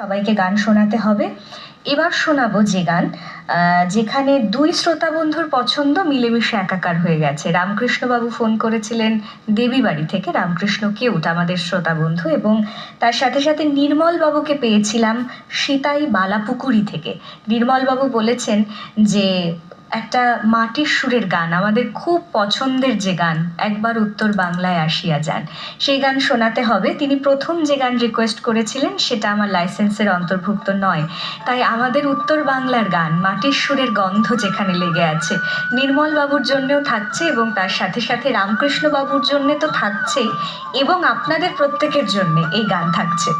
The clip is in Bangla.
সবাইকে গান শোনাতে হবে। এবার শোনাবো যে গান যেখানে দুই শ্রোতা বন্ধুর পছন্দ মিলেমিশে একাকার হয়ে গেছে। রামকৃষ্ণবাবু ফোন করেছিলেন দেবী বাড়ি থেকে, রামকৃষ্ণ কেউট, আমাদের শ্রোতা বন্ধু, এবং তার সাথে সাথে নির্মলবাবুকে পেয়েছিলাম সীতাই বালাপুকুরি থেকে। নির্মলবাবু বলেছেন যে একটা মাটির সুরের গান, আমাদের খুব পছন্দের যে গান, একবার উত্তর বাংলায় আসিয়া যান। সেই গান শোনাতে হবে। তিনি প্রথম যে গান রিকোয়েস্ট করেছিলেন, সেটা আমার লাইসেন্সের অন্তর্ভুক্ত নয়। তাই আমাদের উত্তর বাংলার গান, মাটির সুরের গন্ধ যেখানে লেগে আছে, নির্মল বাবুর জন্যও থাকছে এবং তার সাথে সাথে রামকৃষ্ণ বাবুর জন্য তো থাকছেই এবং আপনাদের প্রত্যেকের জন্য এই গান থাকছে।